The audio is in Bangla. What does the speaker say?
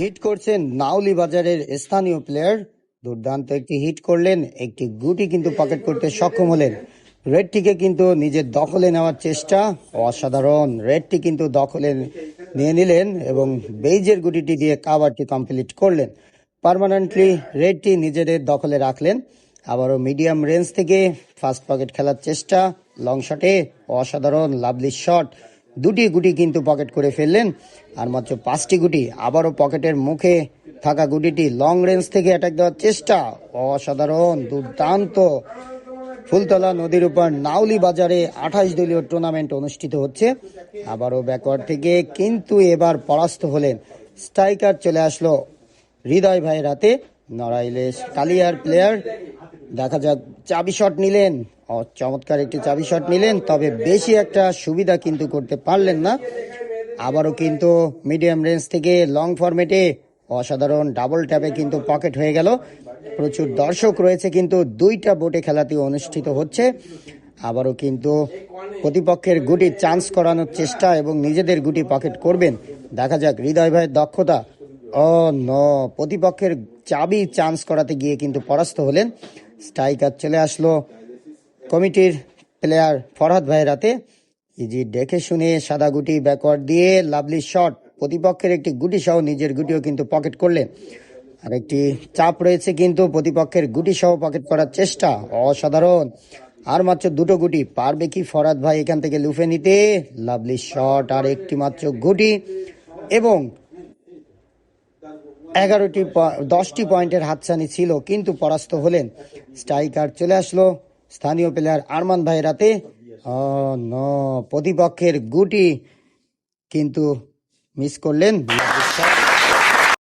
হিট করছেন নাউলি বাজারের স্থানীয় প্লেয়ার। দুর্দান্ত একটি হিট করলেন, একটি গুটি কিন্তু পকেট করতে সক্ষম হলেন। রেডটিকে কিন্তু নিজের দখলে নেওয়ার চেষ্টা, অসাধারণ। রেডটি কিন্তু দখলে নিয়ে নিলেন এবং বেইজের গুটিটি দিয়ে কাভারটি কমপ্লিট করলেন। পার্মানেন্টলি রেডটি নিজেদের দখলে রাখলেন। আবারও মিডিয়াম রেঞ্জ থেকে ফাস্ট পকেট খেলার চেষ্টা, লং শটে অসাধারণ, লাভলি শট। দুটি গুটি কিন্তু পকেট করে ফেললেন, আর মাত্র পাঁচটি গুটি আবারও পকেটের মুখে থাকা গুটিটি লং রেঞ্জ থেকে অ্যাটাক দেওয়ার চেষ্টা। অসাধারণ, দুর্দান্ত। ফুলতলা নদীর উপর নাউলি বাজারে আঠাশ দলীয় টুর্নামেন্ট অনুষ্ঠিত হচ্ছে। আবারও ব্যাকওয়ার্ড থেকে কিন্তু এবার পরাস্ত হলেন। স্ট্রাইকার চলে আসলো হৃদয় ভাই রাতে নড়াইলে কালিয়ার প্লেয়ার দেখা যাক চাবি শট নিলেন। চমৎকার একটি চাবি শট নিলেন, তবে বেশি একটা সুবিধা কিন্তু করতে পারলেন না। আবারও কিন্তু মিডিয়াম রেঞ্জ থেকে লং ফরম্যাটে অসাধারণ ডাবল ট্যাপে কিন্তু পকেট হয়ে গেল। প্রচুর দর্শক রয়েছে কিন্তু দুইটা বোটে খেলাটি অনুষ্ঠিত হচ্ছে। আবারও কিন্তু প্রতিপক্ষের গুটি চান্স করানোর চেষ্টা এবং নিজেদের গুটি পকেট করবেন। দেখা যাক, হৃদয় ভাইয়ের দক্ষতা। ও ন, প্রতিপক্ষের চাবি চান্স করাতে গিয়ে কিন্তু পরাস্ত হলেন। স্ট্রাইকার চলে আসলো। কমিটির প্লেয়ার ফরহাদ ভাইয়ের হাতে। ইজি দেখে শুনে সাদা গুটি ব্যাকওয়ার্ড দিয়ে লাভলি শট প্রতিপক্ষের একটি গুটি সহ নিজের গুটিও কিন্তু পকেট করলেন আর একটি চাপ রয়েছে কিন্তু প্রতিপক্ষের গুটি সহ পকেট করার চেষ্টা। অসাধারণ। আর মাত্র দুটো গুটি। পারবে কি ফরাদ ভাই এখান থেকে লুফে নিতে? লাভলি শট আর একটি মাত্র গুটি। এবং এগারোটি দশটি পয়েন্টের হাতছানি ছিল, কিন্তু পরাস্ত হলেন। স্ট্রাইকার চলে আসলো। স্থানীয় প্লেয়ার আরমান ভাই রাতে ন প্রতিপক্ষের গুটি কিন্তু মিস করলেন।